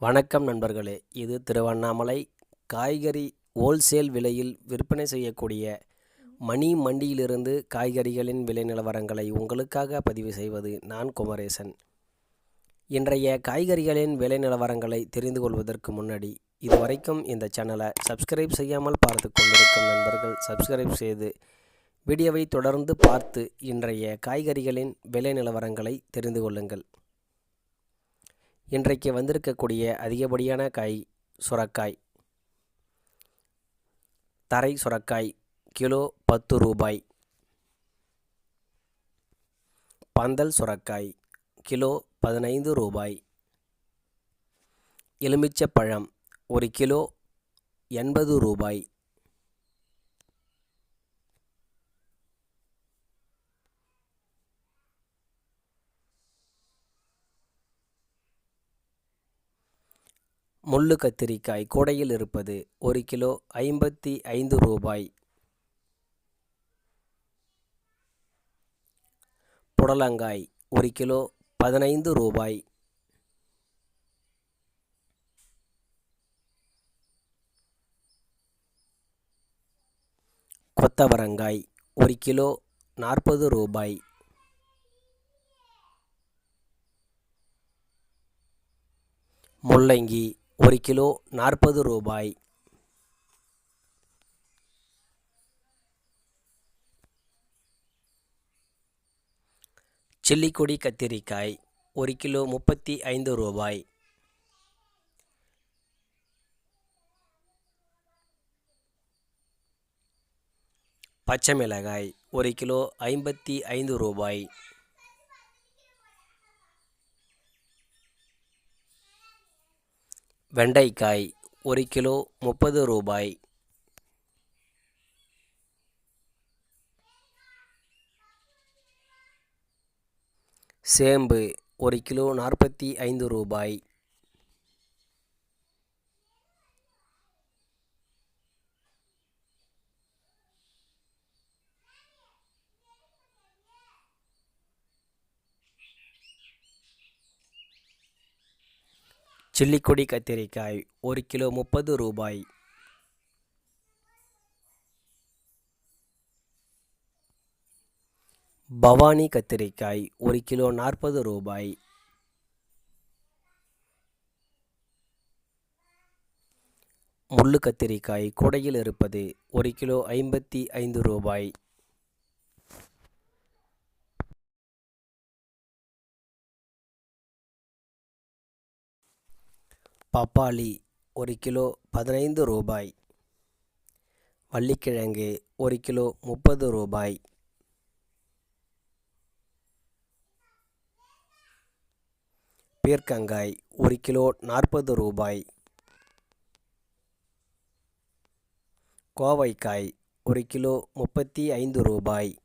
வணக்கம் நண்பர்களே இது திருவண்ணாமலை. காய்கறி ஹோல்சேல் விலையில் விற்பனை செய்யக்கூடிய மணி மண்டியிலிருந்து காய்கறிகளின் விலை நிலவரங்களை உங்களுக்காக பதிவு செய்வது நான் குமரேசன். இன்றைய காய்கறிகளின் விலை நிலவரங்களை தெரிந்து கொள்வதற்கு முன்னாடி இதுவரைக்கும் இந்த சேனலை சப்ஸ்கிரைப் செய்யாமல் பார்த்து கொண்டிருக்கும் நண்பர்கள் சப்ஸ்கிரைப் செய்து வீடியோவை தொடர்ந்து பார்த்து இன்றைய காய்கறிகளின் விலை நிலவரங்களை தெரிந்து கொள்ளுங்கள். இன்றைக்கு வந்திருக்கக்கூடிய அதிகப்படியான காய் சுரக்காய். தரை சுரக்காய் கிலோ பத்து ரூபாய். பந்தல் சுரக்காய் கிலோ பதினைந்து ரூபாய். எலுமிச்சப்பழம் ஒரு கிலோ எண்பது ரூபாய். முள்ளு கத்திரிக்காய் கூடையில் இருப்பது ஒரு கிலோ ஐம்பத்தி ஐந்து ரூபாய். புடலங்காய் ஒரு கிலோ பதினைந்து ரூபாய். கொத்தவரங்காய் ஒரு கிலோ நாற்பது ரூபாய். முள்ளங்கி ஒரு கிலோ நாற்பது ரூபாய். சில்லிக்கொடி கத்திரிக்காய் ஒரு கிலோ முப்பத்தி ஐந்து ரூபாய். பச்சை மிளகாய் ஒரு கிலோ ஐம்பத்தி ஐந்து ரூபாய். வெண்டைக்காய் ஒரு கிலோ முப்பது ரூபாய். சேம்பு ஒரு கிலோ நாற்பத்தி ஐந்து ரூபாய். சில்லிக்கொடி கத்திரிக்காய் ஒரு கிலோ முப்பது ரூபாய். பவானி கத்திரிக்காய் ஒரு கிலோ நாற்பது ரூபாய். முள்ளு கத்திரிக்காய் கூடையில் இருப்பது ஒரு கிலோ ஐம்பத்தி ஐந்து ரூபாய். பப்பாளி ஒரு கிலோ பதினைந்து ரூபாய். வள்ளிக்கிழங்கு ஒரு கிலோ முப்பது ரூபாய். பீர்க்கங்காய் ஒரு கிலோ நாற்பது ரூபாய். கோவைக்காய் ஒரு கிலோ முப்பத்தி ஐந்து ரூபாய்.